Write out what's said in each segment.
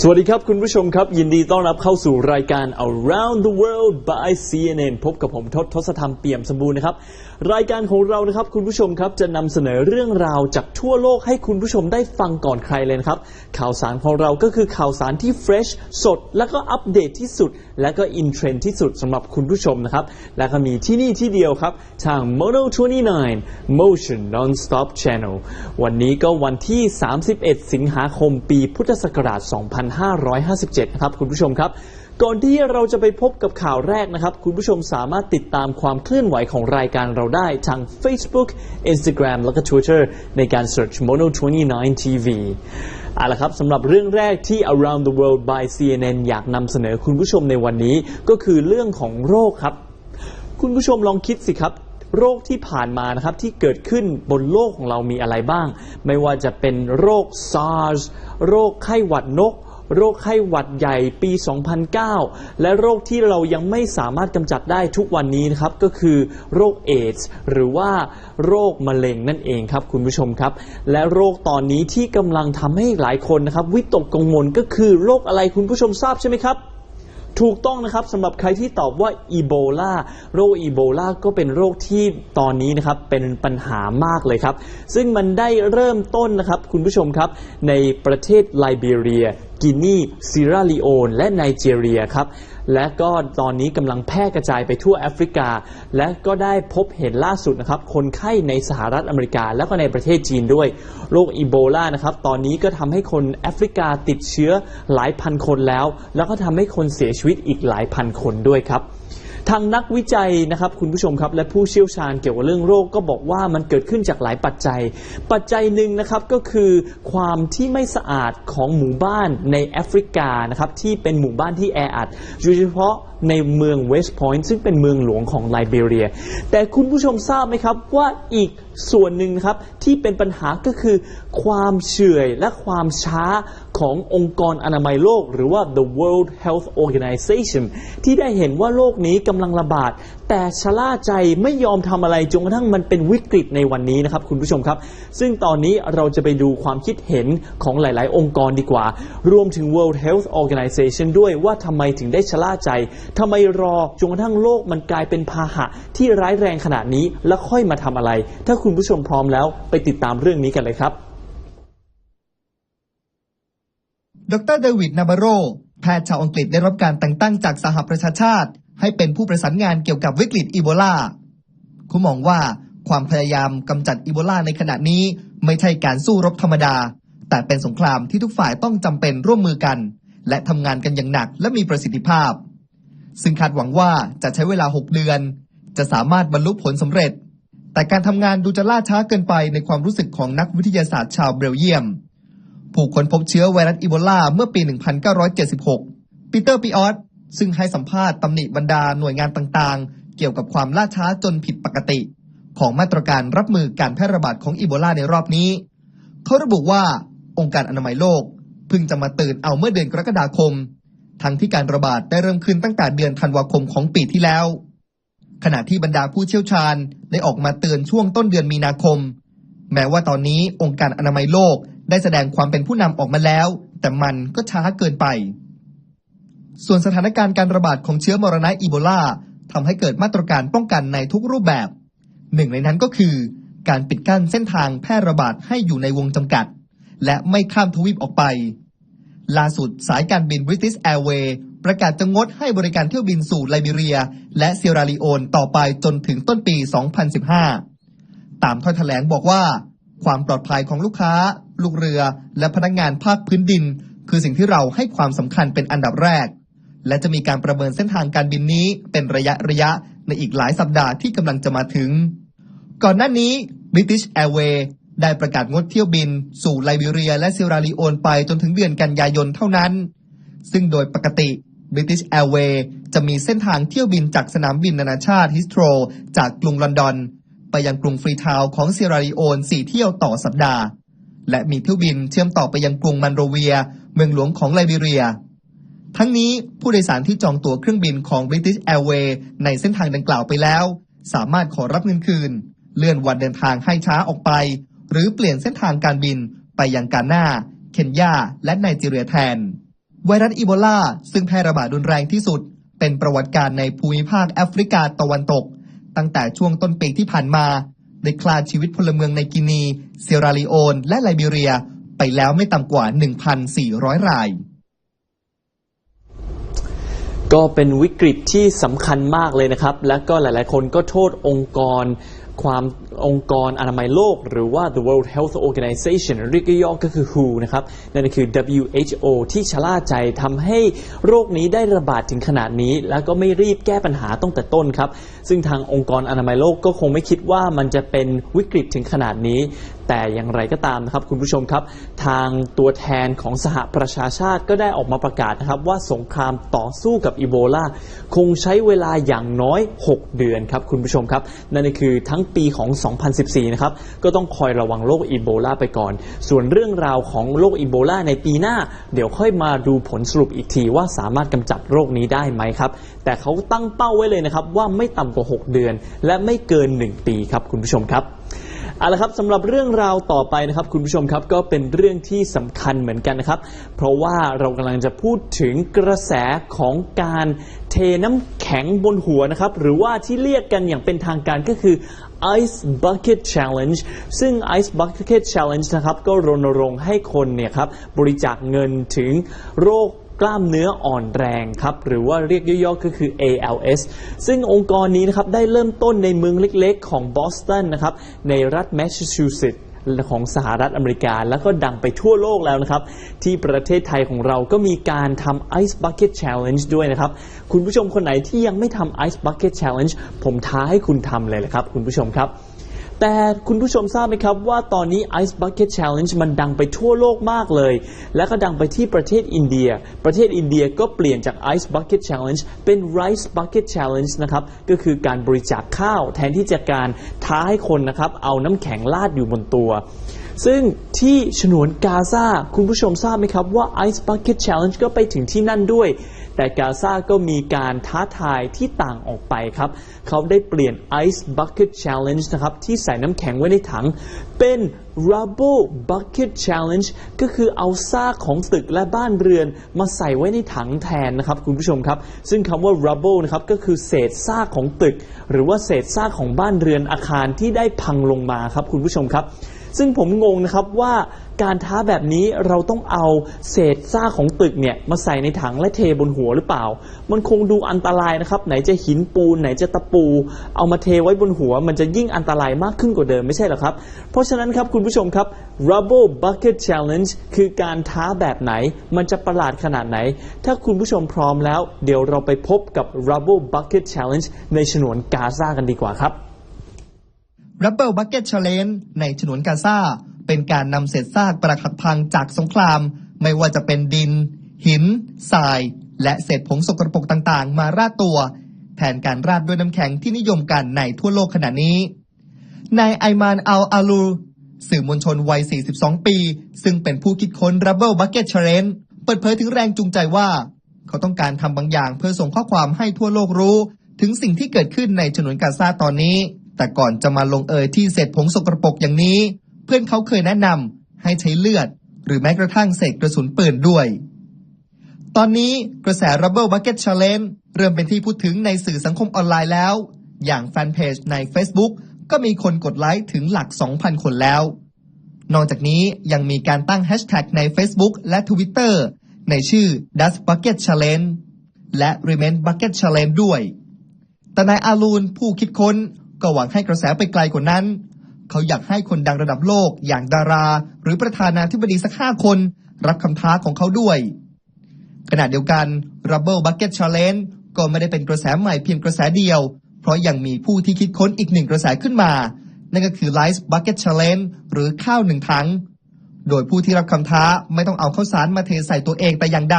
สวัสดีครับคุณผู้ชมครับ ยินดีต้อนรับเข้าสู่รายการ Around the World by CNN พบกับผมทศทศธรรมเปี่ยมสมบูรณ์นะครับ รายการของเรานะครับคุณผู้ชมครับจะนำเสนอเรื่องราวจากทั่วโลกให้คุณผู้ชมได้ฟังก่อนใครเลยนะครับ ข่าวสารของเราก็คือข่าวสารที่ fresh สด และก็อัปเดตที่สุด และก็อินเทรนด์ที่สุดสำหรับคุณผู้ชมนะครับ และก็มีที่นี่ที่เดียวครับ ทาง Mono 29 Motion Non-Stop Channel วันนี้ก็วันที่ 31 สิงหาคมปีพุทธศักราช 2557นะครับคุณผู้ชมครับ ก่อนที่เราจะไปพบกับข่าวแรกนะครับ คุณผู้ชมสามารถติดตามความเคลื่อนไหวของรายการเราได้ทาง Facebook Instagram แล้วก็ Twitter ในการ search Mono 29 TV เอาละครับสำหรับเรื่องแรกที่ Around the World by CNN อยากนำเสนอคุณผู้ชมในวันนี้ ก็คือเรื่องของโรคครับ คุณผู้ชมลองคิดสิครับโรคที่ผ่านมานะครับที่เกิดขึ้นบนโลกของเรามีอะไรบ้าง ไม่ว่าจะเป็นโรค SARS โรคไข้หวัดนก โรคไข้หวัดใหญ่ปี 2009 และโรคที่เรายังไม่สามารถกำจัดได้ทุกวันนี้นะครับ ก็คือโรคเอดส์หรือว่าโรคมะเร็งนั่นเองครับคุณผู้ชมครับ และโรคตอนนี้ที่กำลังทำให้หลายคนนะครับ วิตกกังวลก็คือโรคอะไรคุณผู้ชมทราบใช่ไหมครับ ถูกต้องนะครับสำหรับใครที่ตอบว่าอีโบลาโรคอีโบลาก็เป็นโรคที่ตอนนี้นะครับเป็นปัญหามากเลยครับ ซึ่งมันได้เริ่มต้นนะครับคุณผู้ชมครับ ในประเทศไลบีเรีย กินีซีราลีโอน และไนจีเรียครับ และก็ตอนนี้กำลังแพร่กระจายไปทั่วแอฟริกา และก็ได้พบเห็นล่าสุดนะครับ คนไข้ในสหรัฐอเมริกา และก็ในประเทศจีนด้วย โรคอีโบลานะครับ ตอนนี้ก็ทำให้คนแอฟริกาติดเชื้อหลายพันคนแล้ว แล้วก็ทำให้คนเสียชีวิตอีกหลายพันคนด้วยครับ ทางนักวิจัยนะครับคุณผู้ชมครับ และผู้เชี่ยวชาญเกี่ยวกับเรื่องโรคก็บอกว่ามันเกิดขึ้นจากหลายปัจจัย ปัจจัยหนึ่งนะครับก็คือความที่ไม่สะอาดของหมู่บ้านในแอฟริกานะครับที่เป็นหมู่บ้านที่แออัดโดยเฉพาะในเมืองเวสต์พอยต์ซึ่งเป็นเมืองหลวงของไลบีเรีย แต่คุณผู้ชมทราบไหมครับว่าอีกส่วนหนึ่งนะครับที่เป็นปัญหาก็คือความเฉื่อยและความช้า ขององค์กรอนามัยโลก หรือว่า the World Health Organization ที่ได้เห็นว่าโรคนี้กำลังระบาด แต่ชะล่าใจไม่ยอมทำอะไรจนกระทั่งมันเป็นวิกฤตในวันนี้นะครับคุณผู้ชมครับ ซึ่งตอนนี้เราจะไปดูความคิดเห็นของหลาย ๆ องค์กรดีกว่า รวมถึง World Health Organization ด้วยว่าทำไมถึงได้ชะล่าใจทำไมรอจนกระทั่งโลกมันกลายเป็นพาหะ ที่ร้ายแรงขนาดนี้แล้วค่อยมาทำอะไร ถ้าคุณผู้ชมพร้อมแล้วไปติดตามเรื่องนี้กันเลยครับ ดรเดวิดนาบาโรแพทย์ชาวอังกฤษได้รับการแต่งตั้งจากสหประชาชาติ ให้เป็นผู้ประสานงานเกี่ยวกับวิกฤตอีโบลาเขามองว่าความพยายามกำจัดอีโบลาในขณะนี้ไม่ใช่การสู้รบธรรมดา แต่เป็นสงครามที่ทุกฝ่ายต้องจำเป็นร่วมมือกัน และทำงานกันอย่างหนักและมีประสิทธิภาพ ซึ่งคาดหวังว่าจะใช้เวลา 6 เดือน จะสามารถบรรลุผลสำเร็จ แต่การทำงานดูจะล่าช้าเกินไปในความรู้สึกของนักวิทยาศาสตร์ชาวเบลเยียม ผู้ค้นพบเชื้อไวรัสอีโบลาเมื่อปี 1976 ปีเตอร์ปีออสซึ่งให้สัมภาษณ์ตำหนิบรรดาหน่วยงานต่างๆ เกี่ยวกับความล่าช้าจนผิดปกติ ของมาตรการรับมือการแพร่ระบาดของอีโบลาในรอบนี้ เขาระบุว่าองค์การอนามัยโลกเพิ่งจะมาตื่นเอาเมื่อเดือนกรกฎาคม ทั้งที่การระบาดได้เริ่มขึ้นตั้งแต่เดือนธันวาคมของปีที่แล้ว ขณะที่บรรดาผู้เชี่ยวชาญได้ออกมาเตือนช่วงต้นเดือนมีนาคม แม้ว่าตอนนี้องค์การอนามัยโลก ได้แสดงความเป็นผู้นำออกมาแล้ว แต่มันก็ช้าเกินไป ส่วนสถานการณ์การระบาดของเชื้อมรณะอีโบลาทำให้เกิดมาตรการป้องกันในทุกรูปแบบ หนึ่งในนั้นก็คือ การปิดกั้นเส้นทางแพร่ระบาดให้อยู่ในวงจำกัด และไม่ข้ามทวีปออกไป ล่าสุดสายการบิน British Airways ประกาศจะงดให้บริการเที่ยวบินสู่ไลบีเรีย และเซียราลีโอนต่อไปจนถึงต้นปี 2015 ตามถ้อยแถลงบอกว่า ความปลอดภัยของลูกค้า ลูกเรือ และพนักงานภาคพื้นดิน คือสิ่งที่เราให้ความสำคัญเป็นอันดับแรก และจะมีการประเมินเส้นทางการบินนี้เป็นระยะระยะในอีกหลายสัปดาห์ที่กำลังจะมาถึง ก่อนหน้านี้ British Airways ได้ประกาศงดเที่ยวบิน สู่ไลบีเรียและเซียราลีโอนไปจนถึงเดือนกันยายนเท่านั้น ซึ่งโดยปกติ British Airways จะมีเส้นทางเที่ยวบินจากสนามบินนานาชาติฮิสโตรจากกรุงลอนดอน ไปยังกรุงฟรีทาวของเซียราลีโอน 4 เที่ยวต่อสัปดาห์ และมีเที่ยวบินเชื่อมต่อไปยังกรุงมันโรเวีย เมืองหลวงของไลบีเรีย ทั้งนี้ผู้โดยสารที่จองตั๋วเครื่องบินของ British Airways ในเส้นทางดังกล่าวไปแล้ว สามารถขอรับเงินคืน เลื่อนวันเดินทางให้ช้าออกไป หรือเปลี่ยนเส้นทางการบินไปยังกาหน้า เคนยา และไนจีเรียแทน ไวรัสอีโบลา ซึ่งแพร่ระบาดรุนแรงที่สุด เป็นประวัติการณ์ในภูมิภาคแอฟริกาตะวันตก ตั้งแต่ช่วงต้นปีที่ผ่านมา ได้คลาดชีวิตพลเมืองในกินี เซราลีโอน และไลบีเรีย ไปแล้วไม่ต่ำกว่า 1,400 ราย ก็เป็นวิกฤตที่สำคัญมากเลยนะครับ และก็หลาย ๆ คนก็โทษองค์กรความ องค์กรอนามัยโลก หรือว่า the World Health Organization เรียกย่อก็คือ WHO นะครับนั่นก็คือ WHO ที่ชะล่าใจทำให้โรคนี้ได้ระบาดถึงขนาดนี้ แล้วก็ไม่รีบแก้ปัญหาตั้งแต่ต้นครับ ซึ่งทางองค์กรอนามัยโลกก็คงไม่คิดว่ามันจะเป็นวิกฤตถึงขนาดนี้ แต่อย่างไรก็ตามนะครับ คุณผู้ชมครับ ทางตัวแทนของสหประชาชาติก็ได้ออกมาประกาศนะครับ ว่าสงครามต่อสู้กับอีโบลาคงใช้เวลาอย่างน้อย 6 เดือนครับคุณผู้ชมครับ นั่นคือทั้งปีของ2014 นะครับ ก็ต้องคอยระวังโรคอีโบลาไปก่อน ส่วนเรื่องราวของโรคอีโบลาในปีหน้า เดี๋ยวค่อยมาดูผลสรุปอีกทีว่าสามารถกำจัดโรคนี้ได้ไหมครับ แต่เขาตั้งเป้าไว้เลยนะครับว่าไม่ต่ำกว่า 6 เดือน และไม่เกิน 1 ปีครับคุณผู้ชมครับ เอาละครับสำหรับเรื่องราวต่อไปนะครับ คุณผู้ชมครับก็เป็นเรื่องที่สำคัญเหมือนกันนะครับ เพราะว่าเรากำลังจะพูดถึงกระแสของการเทน้ำแข็งบนหัวนะครับ หรือว่าที่เรียกกันอย่างเป็นทางการก็คือ Ice Bucket Challenge ซึ่ง Ice Bucket Challenge นะครับ ก็รณรงค์ให้คนเนี่ยครับบริจาคเงินถึงโรค ล้ามเนื้ออ่อนแรงครับหรือว่าเรียกย่อๆก็คือ ALS ซึ่งองค์กรนี้นะครับได้เริ่มต้นในเมืองเล็กๆ ของบอสตันนะครับในรัฐแมสซาชูเซตส์ของสหรัฐอเมริกา แล้วก็ดังไปทั่วโลกแล้วนะครับ ที่ประเทศไทยของเราก็มีการทำ Ice Bucket Challenge ด้วยนะครับ คุณผู้ชมคนไหนที่ยังไม่ทำ Ice Bucket Challenge ผมท้าให้คุณทำเลยละครับ คุณผู้ชมครับ แต่คุณผู้ชมทราบไหมครับว่าตอนนี้ Ice Bucket Challenge มันดังไปทั่วโลกมากเลย และก็ดังไปที่ประเทศอินเดีย ประเทศอินเดียก็เปลี่ยนจาก Ice Bucket Challenge เป็น Rice Bucket Challenge นะครับ ก็คือการบริจาคข้าวแทนที่จะการท้าให้คนนะครับเอาน้ำแข็งลาดอยู่บนตัว ซึ่งที่ฉนวนกาซาคุณผู้ชมทราบไหมครับว่า Ice Bucket Challenge ก็ไปถึงที่นั่นด้วย แต่กาซาก็มีการท้าทายที่ต่างออกไปครับ เขาได้เปลี่ยน Ice Bucket Challenge นะครับ ที่ใส่น้ำแข็งไว้ในถัง เป็น Rubble Bucket Challenge ก็คือเอาซากของตึกและบ้านเรือนมาใส่ไว้ในถังแทนนะครับคุณผู้ชมครับ ซึ่งคำว่า Rubble นะครับก็คือเศษซากของตึก หรือว่าเศษซากของบ้านเรือนอาคารที่ได้พังลงมาครับคุณผู้ชมครับ ซึ่งผมงงนะครับว่าการท้าแบบนี้เราต้องเอาเศษซากของตึกเนี่ยมาใส่ในถังและเทบนหัวหรือเปล่า มันคงดูอันตรายนะครับ ไหนจะหินปูนไหนจะตะปู เอามาเทไว้บนหัว มันจะยิ่งอันตรายมากขึ้นกว่าเดิมไม่ใช่หรอครับ เพราะฉะนั้นครับคุณผู้ชมครับ Rubble Bucket Challenge คือการท้าแบบไหน มันจะประหลาดขนาดไหน ถ้าคุณผู้ชมพร้อมแล้ว เดี๋ยวเราไปพบกับ Rubble Bucket Challenge ในฉนวนกาซากันดีกว่าครับ Rubble Bucket Challenge ในฉนวนกาซาเป็นการนำเศษซากปรักหักพังจากสงคราม ไม่ว่าจะเป็นดิน หินทราย และเศษผงสกรปรกต่างๆ มาราดตัว แทนการราดด้วยน้ำแข็งที่นิยมกันในทั่วโลกขณะนี้นายไอมานอัลอาลูสื่อมวลชนวัย 42 ปี ซึ่งเป็นผู้คิดค้น Rubble Bucket Challenge เปิดเผยถึงแรงจูงใจว่า เขาต้องการทำบางอย่างเพื่อส่งข้อความให้ทั่วโลกรู้ ถึงสิ่งที่เกิดขึ้นในฉนวนกาซาตอนนี้ แต่ก่อนจะมาลงเอยที่เศษผงสกรปรกอย่างนี้ เพื่อนเขาเคยแนะนำให้ใช้เลือด หรือแม้กระทั่งเศษกระสุนปืนด้วย ตอนนี้กระแส Rubble Bucket Challenge เริ่มเป็นที่พูดถึงในสื่อสังคมออนไลน์แล้ว อย่างแฟนเพจใน Facebook ก็มีคนกดไลค์ถึงหลัก 2,000 คนแล้ว นอกจากนี้ยังมีการตั้งแฮชแท็กใน Facebook และ Twitter ในชื่อ Dust Bucket Challenge และ Remain Bucket Challenge ด้วย แต่นายอาลูนผู้คิดค้น ก็หวังให้กระแสไปไกลกว่านั้น เขาอยากให้คนดังระดับโลกอย่างดารา หรือประธานาธิบดีสักห้าคน รับคำท้าของเขาด้วย ขณะเดียวกัน Rubble Bucket Challenge ก็ไม่ได้เป็นกระแสใหม่เพียงกระแสเดียว เพราะยังมีผู้ที่คิดค้นอีกหนึ่งกระแสขึ้นมา นั่นก็คือ Rice Bucket Challenge หรือข้าวหนึ่งถัง โดยผู้ที่รับคำท้าไม่ต้องเอาข้าวสารมาเทใส่ตัวเองแต่อย่างใด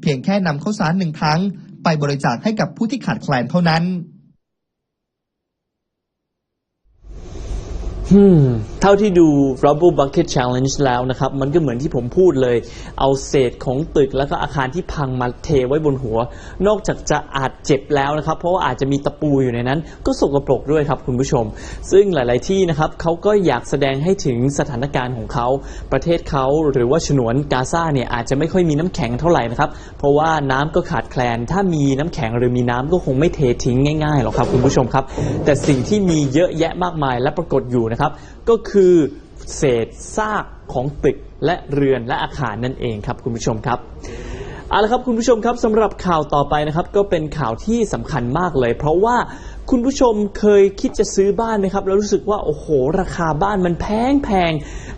เพียงแค่นำข้าวสารหนึ่งถังไปบริจาคให้กับผู้ที่ขาดแคลนเท่านั้น อืม เท่าที่ดู Rubble Bucket Challenge แล้วนะครับ มันก็เหมือนที่ผมพูดเลย เอาเศษของตึกแล้วก็อาคารที่พังมาเทไว้บนหัว นอกจากจะอาจเจ็บแล้วนะครับ เพราะว่าอาจจะมีตะปูอยู่ในนั้น ก็สกปรกด้วยครับคุณผู้ชม ซึ่งหลาย ๆ ที่นะครับเขาก็อยากแสดงให้ถึงสถานการณ์ของเขา ประเทศเขาหรือว่าฉนวนกาซาเนี่ยอาจจะไม่ค่อยมีน้ำแข็งเท่าไหร่นะครับ เพราะว่าน้ำก็ขาด ลน ถ้ามีน้ำแข็งหรือมีน้ำก็คงไม่เททิ้งง่ายๆหรอกครับคุณผู้ชมครับ แต่สิ่งที่มีเยอะแยะมากมายและปรากฏอยู่นะครับ ก็คือเศษซากของตึกและเรือนและอาคารนั่นเองครับคุณผู้ชมครับเอาละครับคุณผู้ชมครับสำหรับข่าวต่อไปนะครับก็เป็นข่าวที่สำคัญมากเลย เพราะว่าคุณผู้ชมเคยคิดจะซื้อบ้านไหมครับ แล้วรู้สึกว่าโอ้โห ราคาบ้านมันแพงแพง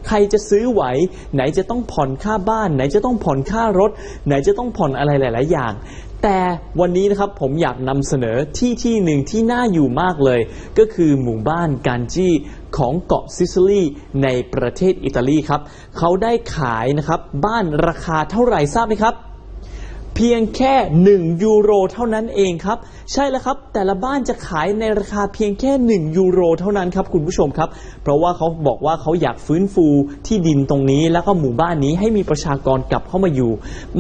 ใครจะซื้อไหว ไหนจะต้องผ่อนค่าบ้าน ไหนจะต้องผ่อนค่ารถ ไหนจะต้องผ่อนอะไรหลาย ๆ อย่าง แต่วันนี้นะครับผมอยากนำเสนอที่ที่หนึ่งที่น่าอยู่มากเลย ก็คือหมู่บ้านการจีของเกาะซิซิลีในประเทศอิตาลีครับ เขาได้ขายนะครับบ้านราคาเท่าไหร่ทราบไหมครับ เพียงแค่ 1 ยูโรเท่านั้นเองครับ ใช่แล้วครับ แต่ละบ้านจะขายในราคาเพียงแค่ 1 ยูโรเท่านั้นครับคุณผู้ชมครับ เพราะว่าเขาบอกว่าเขาอยากฟื้นฟูที่ดินตรงนี้ แล้วก็หมู่บ้านนี้ให้มีประชากรกลับเข้ามาอยู่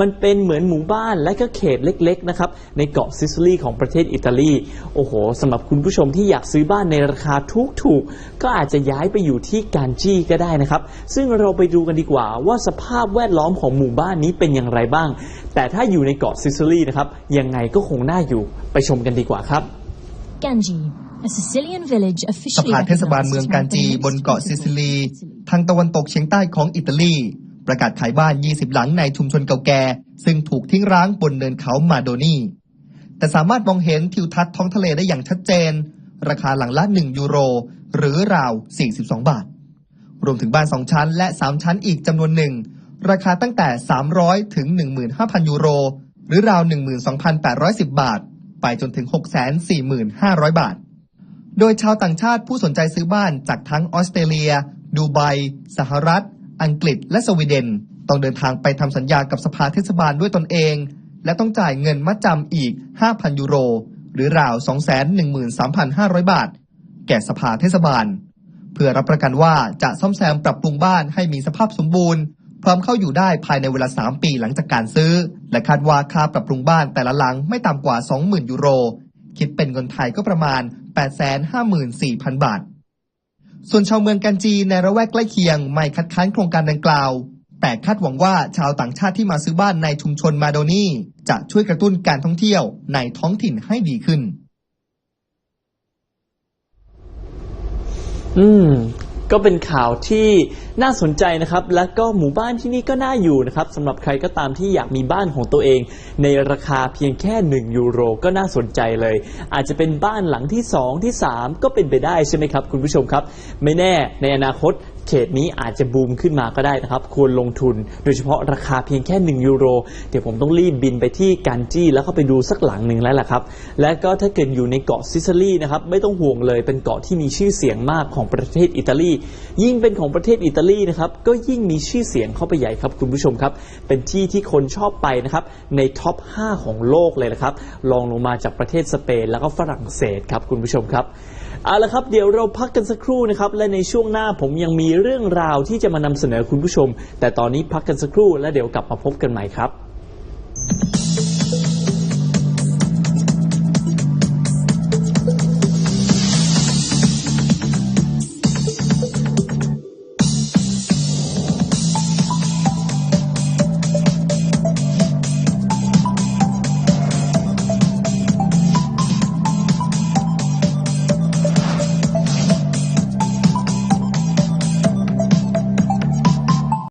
มันเป็นเหมือนหมู่บ้านและก็เขตเล็กๆนะครับในเกาะซิซิลีของประเทศอิตาลีโอ้โหสำหรับคุณผู้ชมที่อยากซื้อบ้านในราคาถูกๆก็อาจจะย้ายไปอยู่ที่การจีก็ได้นะครับ ซึ่งเราไปดูกันดีกว่าว่าสภาพแวดล้อมของหมู่บ้านนี้เป็นอย่างไรบ้าง แต่ถ้าอยู่ในเกาะซิซิลีนะครับ ยังไงก็คงน่าอยู่ไปชมกันดีกว่าครับ Ganji, a Sicilian village ส officially ภาเทศบาลเมืองการจีบนเกาะซิซิลี ทางตะวันตกเฉียงใต้ของอิตาลี ประกาศขายบ้าน 20 หลังในชุมชนเก่าแก่ ซึ่งถูกทิ้งร้างบนเนินเขามาโดนีแต่สามารถมองเห็นทิวทัศน์ท้องทะเลได้อย่างชัดเจน ราคาหลังละ 1 ยูโร หรือราว 42 บาท รวมถึงบ้าน 2 ชั้นและ 3 ชั้นอีกจำนวนหนึ่ง ราคาตั้งแต่ 300 ถึง 15,000 ยูโร หรือราว 12,810 บาท ไปจนถึง 645,000 บาท โดยชาวต่างชาติผู้สนใจซื้อบ้านจากทั้งออสเตรเลีย ดูไบ สหรัฐ อังกฤษ และสวีเดน ต้องเดินทางไปทำสัญญากับสภาเทศบาลด้วยตนเอง และต้องจ่ายเงินมัดจำอีก 5,000 ยูโร หรือราว 213,500 บาท แก่สภาเทศบาล เพื่อรับประกันว่าจะซ่อมแซมปรับปรุงบ้านให้มีสภาพสมบูรณ์ พร้อมเข้าอยู่ได้ภายในเวลา 3 ปีหลังจากการซื้อ และคาดว่าค่าปรับปรุงบ้านแต่ละหลังไม่ต่ำกว่า 20,000 ยูโร คิดเป็นเงินไทยก็ประมาณ 854,000 บาท ส่วนชาวเมืองกันจีในระแวกใกล้เคียงไม่คัดค้านโครงการดังกล่าว แต่คาดหวังว่าชาวต่างชาติที่มาซื้อบ้านในชุมชนมาโดนีจะช่วยกระตุ้นการท่องเที่ยวในท้องถิ่นให้ดีขึ้น อืม ก็เป็นข่าวที่น่าสนใจนะครับ และก็หมู่บ้านที่นี่ก็น่าอยู่นะครับสำหรับใครก็ตามที่อยากมีบ้านของตัวเอง ในราคาเพียงแค่ 1 ยูโรก็น่าสนใจเลย อาจจะเป็นบ้านหลังที่ 2 ที่ 3 ก็เป็นไปได้ใช่ไหมครับ คุณผู้ชมครับ ไม่แน่ในอนาคต เขตนี้อาจจะบูมขึ้นมาก็ได้นะครับ ควรลงทุน โดยเฉพาะราคาเพียงแค่ 1 ยูโร เดี๋ยวผมต้องรีบบินไปที่การจี้แล้วก็ไปดูสักหลังหนึ่งแล้วล่ะครับ และก็ถ้าเกิดอยู่ในเกาะซิซิลีนะครับไม่ต้องห่วงเลยเป็นเกาะที่มีชื่อเสียงมากของประเทศอิตาลี ยิ่งเป็นของประเทศอิตาลีนะครับก็ยิ่งมีชื่อเสียงเข้าไปใหญ่ครับคุณผู้ชมครับ เป็นที่ที่คนชอบไปนะครับในท็อป 5 ของโลกเลยนะครับรองลงมาจากประเทศสเปนแล้วก็ฝรั่งเศสครับคุณผู้ชมครับ เอาละครับเดี๋ยวเราพักกันสักครู่นะครับ และในช่วงหน้าผมยังมีเรื่องราวที่จะมานำเสนอคุณผู้ชม แต่ตอนนี้พักกันสักครู่และเดี๋ยวกลับมาพบกันใหม่ครับ